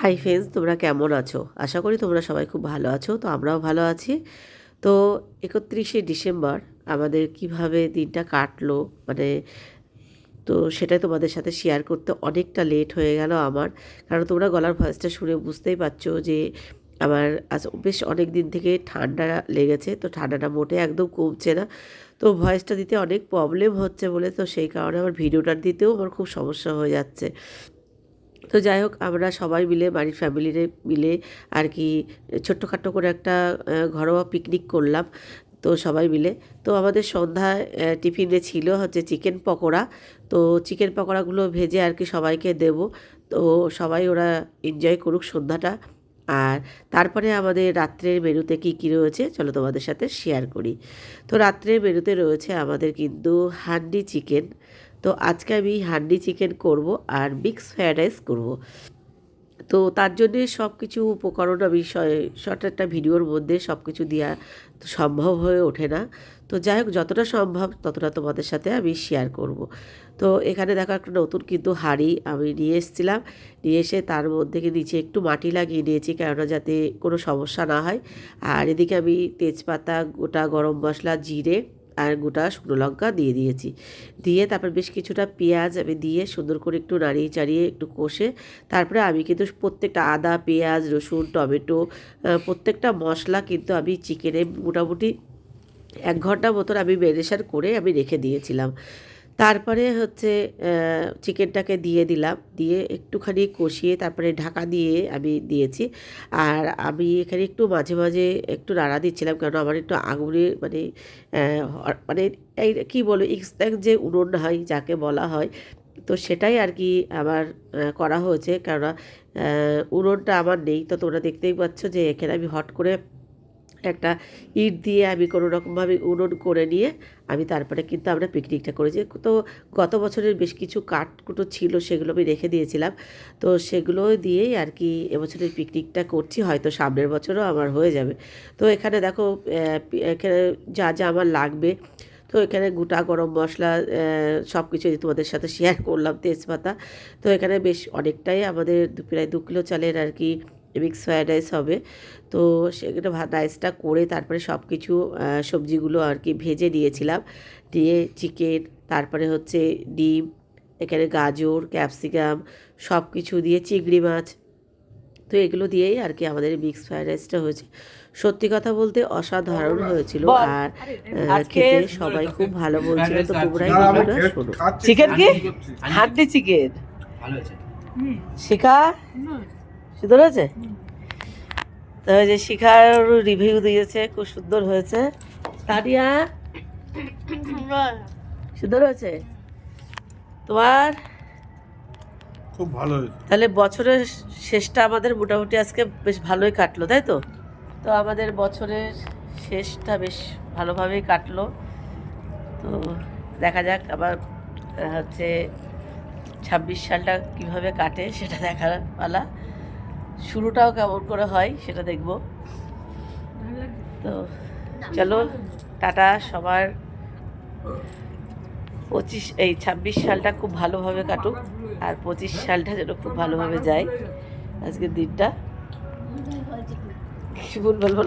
Hi friends তোমরা কেমন আছো? আশা করি তোমরা সবাই খুব ভালো আছো, তো আমরাও ভালো আছি। তো একত্রিশে ডিসেম্বর আমাদের কীভাবে দিনটা কাটলো মানে তো সেটাই তোমাদের সাথে শেয়ার করতে অনেকটা লেট হয়ে গেল আমার। কারণ তোমরা গলার ভয়েসটা শুনে বুঝতেই পারছ যে আমার আজ বেশ অনেক দিন থেকে ঠান্ডা লেগেছে, তো ঠান্ডাটা মোটে একদম কমছে না। তো ভয়েসটা দিতে অনেক প্রবলেম হচ্ছে বলে, তো সেই কারণে আমার ভিডিওটা দিতেও আমার খুব সমস্যা হয়ে যাচ্ছে। তো যাই হোক, আমরা সবাই মিলে, বাড়ির ফ্যামিলিরে মিলে আর কি ছোট্টখাট্টো করে একটা ঘরোয়া পিকনিক করলাম। তো সবাই মিলে। তো আমাদের সন্ধ্যায় টিফিনে ছিল হচ্ছে চিকেন পকোড়া। তো চিকেন পকোড়াগুলো ভেজে আর কি সবাইকে দেব। তো সবাই ওরা এনজয় করুক সন্ধ্যাটা। আর তারপরে আমাদের রাত্রের মেনুতে কী কী রয়েছে, চলো তোমাদের সাথে শেয়ার করি। তো রাত্রের মেনুতে রয়েছে আমাদের কিন্তু হান্ডি চিকেন তো আজকে আমি হান্ডি চিকেন করব আর মিক্স ফ্রায়েড রাইস করব। তো তার জন্যে সব কিছু উপকরণ আমি শর্ট একটা ভিডিওর মধ্যে সব কিছু দেওয়া সম্ভব হয়ে ওঠে না। তো যাই হোক, যতটা সম্ভব ততটা তোমাদের সাথে আমি শেয়ার করব। তো এখানে দেখো একটা নতুন কিন্তু হাঁড়ি আমি নিয়ে এসেছিলাম। নিয়ে এসে তার মধ্যে নিচে একটু মাটি লাগিয়ে নিয়েছি কেননা যাতে কোনো সমস্যা না হয়। আর এদিকে আমি তেজপাতা, গোটা গরম মশলা, জিরে আর গোটা শুকনো লঙ্কা দিয়ে দিয়েছি। দিয়ে তারপর বেশ কিছুটা পেঁয়াজ আমি দিয়ে সুন্দর করে একটু নাড়িয়ে চাড়িয়ে একটু কষে তারপরে আমি কিন্তু প্রত্যেকটা আদা, পেঁয়াজ, রসুন, টমেটো প্রত্যেকটা মশলা কিন্তু আমি চিকেনে মোটামুটি এক ঘণ্টা মতন আমি ম্যারিনেশন করে আমি রেখে দিয়েছিলাম। তারপরে হচ্ছে চিকেনটাকে দিয়ে দিলাম। দিয়ে একটুখানি কষিয়ে তারপরে ঢাকা দিয়ে আমি দিয়েছি। আর আমি এখানে একটু মাঝে মাঝে একটু নাড়া দিচ্ছিলাম কারণ আমার একটু আগুনে মানে মানে এই কী বলো ইনস্ট্যান্ট যে উনুন হয় যাকে বলা হয় তো সেটাই আর কি আমার করা হয়েছে। কেননা আহ, উনুনটা আমার নেই তো তোমরা দেখতেই পাচ্ছ যে এখানে আমি হট করে একটা ইট দিয়ে আমি কোনো রকমভাবে উনুন করে নিয়ে আমি তারপরে কিন্তু আমরা পিকনিকটা করেছি। তো গত বছরের বেশ কিছু কাঠকুটো ছিল সেগুলো আমি রেখে দিয়েছিলাম। তো সেগুলো দিয়েই আর কি এবছরের পিকনিকটা করছি, হয়তো সামনের বছরও আমার হয়ে যাবে। তো এখানে দেখো এখানে যা যা আমার লাগবে। তো এখানে গোটা গরম মশলা সব কিছু তোমাদের সাথে শেয়ার করলাম তেজপাতা। তো এখানে বেশ অনেকটাই আমাদের প্রায় দু কিলো চালের আর কি মিক্স ফ্রায়েড রাইস হবে। তো সেখানে ভাত রাইসটা করে তারপরে সব কিছু সবজিগুলো আর কি ভেজে নিয়েছিলাম দিয়ে চিকেন তারপরে হচ্ছে ডিম এখানে গাজর ক্যাপসিকাম সব কিছু দিয়ে চিংড়ি মাছ। তো এগুলো দিয়েই আর কি আমাদের মিক্স ফ্রায়েড রাইসটা হয়েছে। সত্যি কথা বলতে অসাধারণ হয়েছিল। বল। আর খেতে সবাই খুব ভালো বলছিল তো তোমরাই না, আমি শোনো। চিকেন কি? হাড্ডি চিকেন ভালো হয়েছে। শিখা? সুন্দর হয়েছে? তো ওই যে শিখার রিভিউ দিয়েছে খুব সুন্দর হয়েছে। তানিয়া সুন্দর হয়েছে? তোমার? খুব ভালো হয়েছে। তাহলে বছরের শেষটা আমাদের মোটামুটি আজকে বেশ ভালোই কাটলো তাই তো? তো আমাদের বছরের শেষটা বেশ ভালোভাবেই কাটলো। তো দেখা যাক আবার হচ্ছে ছাব্বিশ সালটা কীভাবে কাটে সেটা দেখার পালা। শুরুটাও কেমন করে হয় সেটা দেখব। তো চলো, টাটা, সবার পঁচিশ, এই ছাব্বিশ সালটা খুব ভালোভাবে কাটুক আর পঁচিশ সালটা যেন খুব ভালোভাবে যায়। আজকের দিনটা। কিছু ভুল বলব